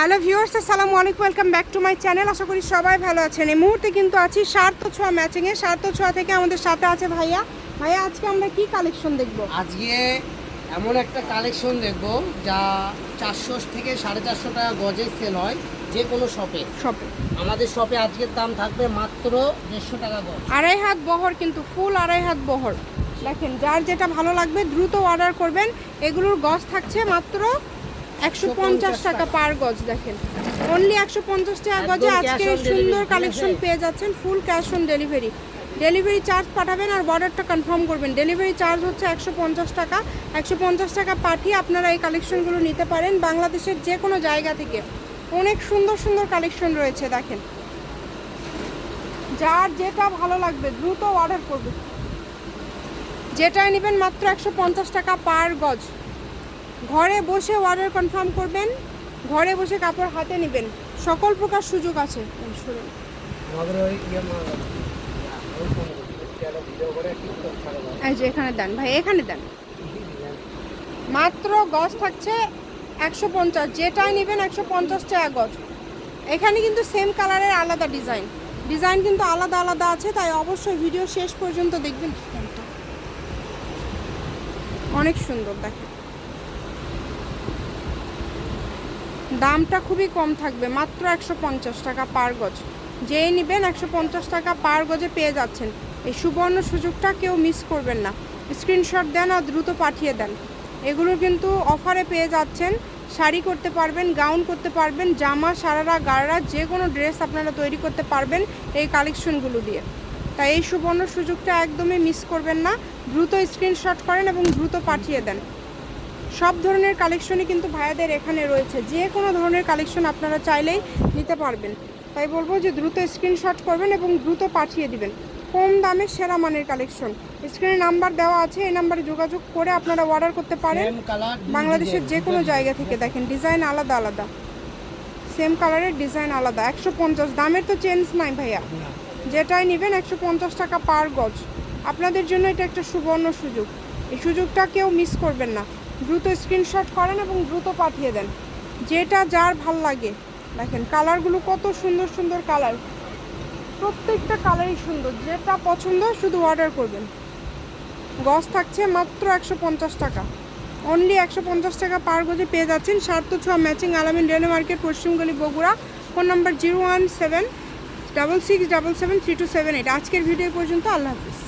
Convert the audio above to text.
Hello viewers আসসালামু আলাইকুম welcome back to my channel. আশা করি সবাই ভালো আছেন। এই মুহূর্তে কিন্তু আছি সার্থ ছোঁয়া ম্যাচিংয়ে সার্থ ছোঁয়া থেকে আমাদের সাথে আছে ভাইয়া। ভাইয়া আজকে আমরা কি কালেকশন দেখব? আজকে এমন একটা কালেকশন দেখব যা চারশো থেকে সাড়ে চারশো টাকা গজের সেল হয় যে কোনো শপে শপে আমাদের শপে আজকের দাম থাকবে মাত্র দেড়শো টাকা গজ। আড়াই হাত বহর কিন্তু ফুল আড়াই হাত বহর। দেখেন যার যেটা ভালো লাগবে দ্রুত অর্ডার করবেন। এগুলোর গজ থাকছে মাত্র একশো পঞ্চাশ টাকা পার গজ দেখেন। অনলি একশো পঞ্চাশ টাকা গজে আজকে সুন্দর কালেকশন পেয়ে যাচ্ছেন full cash on delivery delivery charge পাঠাবেন আর অর্ডারটা কনফার্ম করবেন। ডেলিভারি চার্জ হচ্ছে একশো পঞ্চাশ টাকা। একশো পঞ্চাশ টাকা পাঠিয়ে আপনারা এই কালেকশনগুলো নিতে পারেন বাংলাদেশের যে কোনো জায়গা থেকে। অনেক সুন্দর সুন্দর কালেকশন রয়েছে দেখেন। যার যেটা ভালো লাগবে দ্রুত অর্ডার করবে। যেটাই নেবেন মাত্র একশো পঞ্চাশ টাকা পার গজ। ঘরে বসে অর্ডার কনফার্ম করবেন ঘরে বসে কাপড় হাতে নেবেন। সকল প্রকার সুযোগ আছে। ইয়ে এখানে দেন ভাই এখানে দেন। মাত্র গজ থাকছে একশো পঞ্চাশ যেটাই নেবেন একশো পঞ্চাশ টাকা গজ। এখানে কিন্তু সেম কালারের আলাদা ডিজাইন ডিজাইন কিন্তু আলাদা আলাদা আছে তাই অবশ্যই ভিডিও শেষ পর্যন্ত দেখবেন। অনেক সুন্দর দেখেন। দামটা খুবই কম থাকবে, মাত্র একশো পঞ্চাশ টাকা পার গজ। যেই নেবেন একশো পঞ্চাশ টাকা পার গজে পেয়ে যাচ্ছেন। এই সুবর্ণ সুযোগটা কেউ মিস করবেন না। স্ক্রিনশট দেন আর দ্রুত পাঠিয়ে দেন। এগুলো কিন্তু অফারে পেয়ে যাচ্ছেন। শাড়ি করতে পারবেন গাউন করতে পারবেন, জামা, সারারা গাড়া যে কোনো ড্রেস আপনারা তৈরি করতে পারবেন এই কালেকশনগুলো দিয়ে। তাই এই সুবর্ণ সুযোগটা একদমই মিস করবেন না। দ্রুত স্ক্রিনশট করেন এবং দ্রুত পাঠিয়ে দেন। সব ধরনের কালেকশনই কিন্তু ভাইয়াদের এখানে রয়েছে। যে কোনো ধরনের কালেকশন আপনারা চাইলেই নিতে পারবেন। তাই বলব যে দ্রুত স্ক্রিনশট করবেন এবং দ্রুত পাঠিয়ে দিবেন। কম দামে সেরা মানের কালেকশন স্ক্রিনে নাম্বার দেওয়া আছে এই নাম্বারে যোগাযোগ করে আপনারা অর্ডার করতে পারেন। বাংলাদেশের যে কোনো জায়গা থেকে দেখেন ডিজাইন আলাদা আলাদা। সেম কালারের ডিজাইন আলাদা। একশো পঞ্চাশ দামের তো চেঞ্জ নাই ভাইয়া। যেটাই নেবেন একশো পঞ্চাশ টাকা পার গজ। আপনাদের জন্য এটা একটা সুবর্ণ সুযোগ। এই সুযোগটা কেউ মিস করবেন না। দ্রুত স্ক্রিনশট করেন এবং দ্রুত পাঠিয়ে দেন। যেটা যার ভালো লাগে। দেখেন, কালারগুলো কত সুন্দর সুন্দর কালার। প্রত্যেকটা কালারই সুন্দর। যেটা পছন্দ, শুধু অর্ডার করবেন। গজ থাকছে মাত্র একশো পঞ্চাশ টাকা। অনলি একশো পঞ্চাশ টাকা পার গজে পেয়ে যাচ্ছেন সার্থ ছোঁয়া matching Alamin railway market পশ্চিমগলি Bogura. Phone number zero one seven double six double seven three two seven eight. আজকের ভিডিও পর্যন্ত আল্লাহ হাফিজ।